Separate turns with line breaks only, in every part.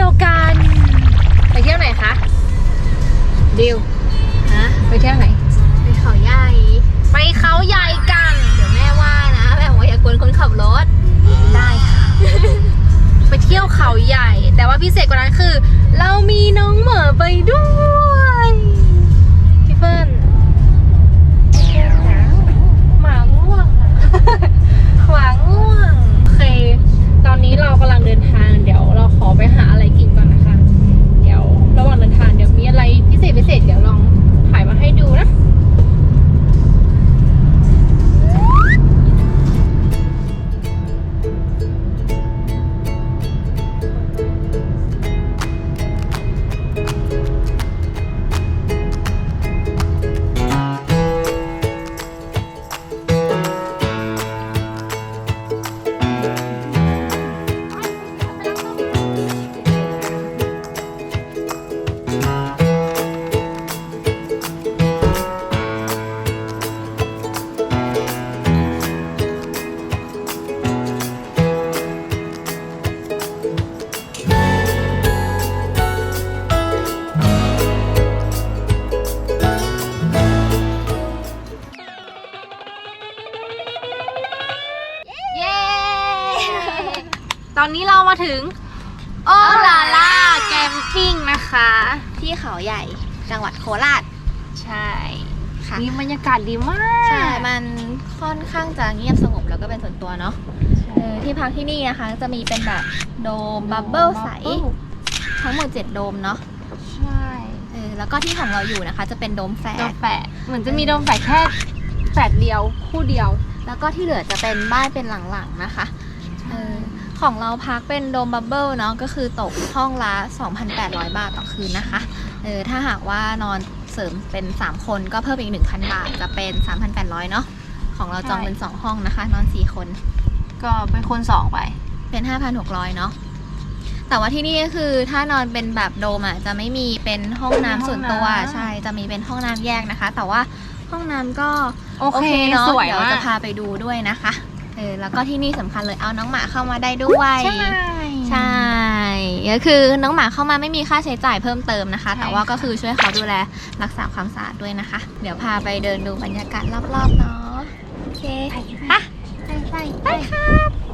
ที่ยวกัน ไปเที่ยวไหนคะดิว
ฮะ
ไปเที่ยวไหน
ไปเขาใหญ่
ไปเขาใหญ่กัน
เดี๋ยวแม่ว่านะแม่บอกว่าอย่ากวนคนขับรถ
ได้ค่ะ ไปเที่ยวเขาใหญ่ แต่ว่าพิเศษกว่านั้นคือ เรามีน้องเหมอไปด้วยพี่เฟิร์นหมาง่วงอะหมาง่วงโอเค ตอนนี้เรากำลังเดินทาง เดี๋ยวเราขอไปหาอะไรกินก่อน มาถึงโอลาล่าแกมปิ้งนะคะ
ที่เขาใหญ่จังหวัดโคราช
ใช่
ค่ะ
นี่บรรยากาศดีมาก
ใช่ มันค่อนข้างจะเงียบสงบแล้วก็เป็นส่วนตัวเนาะเออที่พักที่นี่นะคะ จะมีเป็นแบบโดมบับเบิลใส ทั้งหมด 7 โดมเนาะ
ใช่
เออแล้วก็ที่ของเราอยู่นะคะ จะเป็นโดมแฝ
โด
ด
มแฝดเหมือนจะมีโดมแฝดแค่แฝดเดียวคู่เดียว
แล้วก็ที่เหลือจะเป็นบ้านเป็นหลังๆนะคะเออ ของเราพักเป็นโดมบับเบิลเนาะก็คือตกห้องละ 2,800 บาทต่อคืนนะคะเออถ้าหากว่านอนเสริมเป็น 3 คนก็เพิ่มอีก 1,000 บาทจะเป็น 3,800 เนาะของเราจองเป็น 2 ห้องนะคะ นอน 4 คน
ก็เป็นคนสองไป
เป็น 5,600 เนาะแต่ว่าที่นี่ก็คือถ้านอนเป็นแบบโดมอะจะไม่มีเป็นห้องน้ำส่วนตัว
ห้องน้ำ
ใช่จะมีเป็นห้องน้ำแยกนะคะ แต่ว่าห้องน้ำก็
โอเค
เนาะ
สวย
เดี๋ยว
มาก
จะพาไปดูด้วยนะคะเออแล้วก็ที่นี่สำคัญเลยเอาน้องหมาเข้ามาได้ด้วย
ใช่
ใช่ก็คือน้องหมาเข้ามาไม่มีค่าใช้จ่ายเพิ่มเติมนะคะ
ใช่
แต่ว่า
ค่ะ
ก็คือช่วยเขาดูแลรักษาความสะอาดด้วยนะคะ เดี๋ยวพาไปเดินดูบรรยากาศรอบๆเนาะโอเคไปไปไปไปค่ะห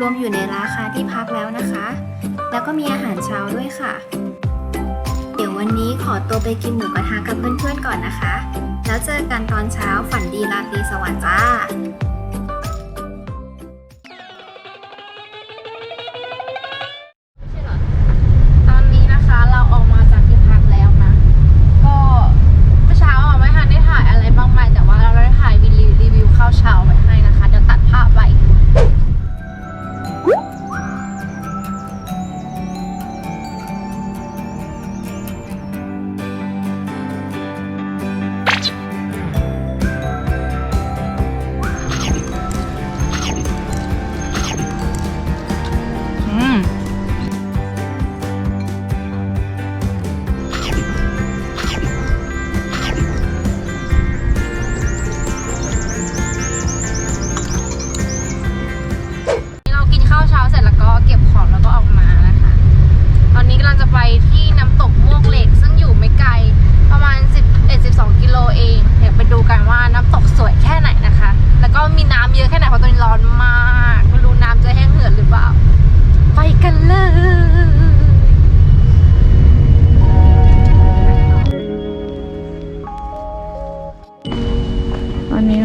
รวมอยู่ในราคาที่พักแล้วนะคะ แล้วก็มีอาหารเช้าด้วยค่ะ เดี๋ยววันนี้ขอตัวไปกินหมูกระทะกับเพื่อนๆก่อนนะคะ แล้วเจอกันตอนเช้าฝันดีราตรีสวัสดิ์จ้า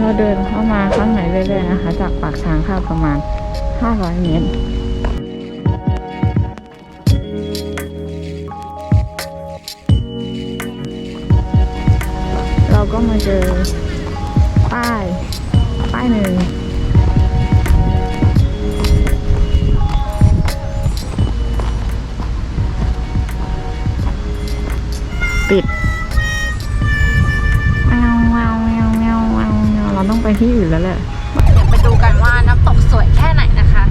เราเดินเข้ามา
ข้างในเรื่อยๆนะคะ จากปากทางเข้าประมาณ 500 เมตรเราก็มาเจอป้าย ป้ายหนึ่งปิด ไปที่อื่นแล้วแหละ
เดี๋ยวไปดูกันว่าน้ำตกสวยแค่ไหนนะคะ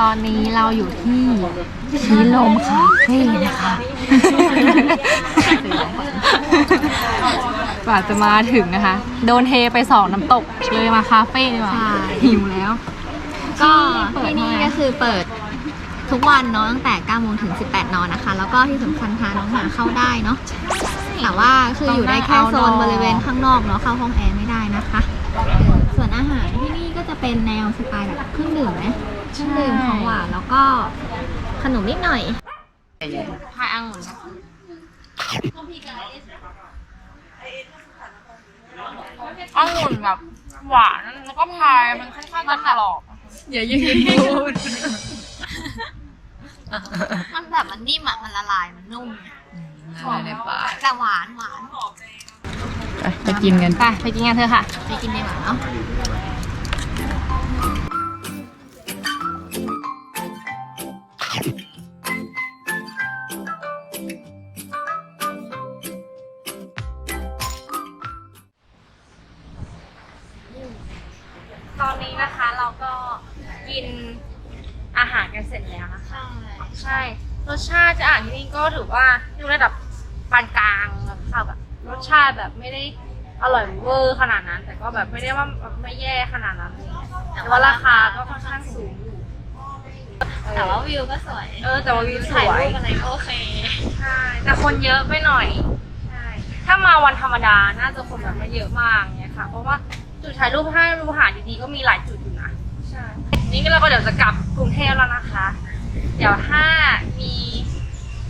ตอนนี้เราอยู่ที่ชีลมคาเฟ่นะคะ กว่าจะมาถึงนะคะ โดนเทไปสองน้ำตกเลยมาคาเฟ่ดีกว่า
ใช่
หิวแล้ว
ก็
เปิด
ที่นี่
เท่าไหร่
ก็คือเปิดทุกวันเนาะตั้งแต่9โมงถึง 18นอนนะคะ แล้วก็ที่สำคัญพาน้องหมาเข้าได้เนาะแต่ว่าคืออยู่ได้แค่โซนบริเวณข้างนอกเนาะเข้าห้องแอร์ไม่ได้นะคะเออส่วนอาหารที่นี่ก็จะเป็นแนวสไตล์แบบเครื่องดื่มนะเครื่องดื่มของหวาน แล้วก็ขนมนิดหน่อย
พายองุ่นองุ่นแบบหวานแล้วก็พายมันค่อนข้างจะกรอบอย่ายืนพูด
มันแบบมันนิ่มอะมันละลายมันนุ่ม
ในปาก
แต่หวานหวาน
ไปไปกินกัน
ไปไปกินกันเถอะค่ะ
ไปกินดีกว่าเนาะ
ตอนนี้นะคะเราก็กินอาหารกันเสร็จแล้วนะคะ ใช่ รสชาติจะอ่านที่นี่ก็ถือว่าอยู่ระดับปานกลางแบบค่ะแบบรสชาติแบบไม่ได้อร่อยเวอร์ขนาดนั้น แต่ก็แบบไม่ได้ว่าแบบไม่แย่ขนาดนั้นอะไรเงี้ยแต่ว่าราคาก็ค่อนข้างสูงอยู่
แต่ว่าวิวก็สวย
เออแต่ว่าวิวส
ถ่าย
วย
รูปอะไรก็โอเค
ใช่แต่คนเยอะไปหน่อย ใช่ ถ้ามาวันธรรมดาน่าจะคนแบบไม่เยอะมากเนี่ยค่ะ เพราะว่าจุดถ่ายรูปถ้ารูหาดีๆก็มีหลายจุดอยู่นะ ใช่ นี่เราก็เดี๋ยวจะกลับกรุงเทพแล้วนะคะ เดี๋ยวถ้ามี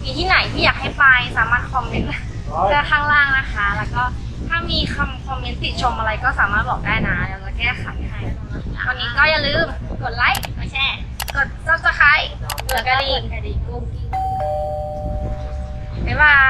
มีที่ไหนที่อยากให้ไปสามารถคอมเมนต์ด้านข้างล่างนะคะ แล้วก็ถ้ามีคำคอมเมนต์ติชมอะไรก็สามารถบอกได้นะเดี๋ยวจะแก้ไขให้วันนี้ก็อย่าลืมกดไลค์ กดแชร์ กด subscribe กดกระดิ่งกระดิ่งกุ้งกิ้งบ๊ายบาย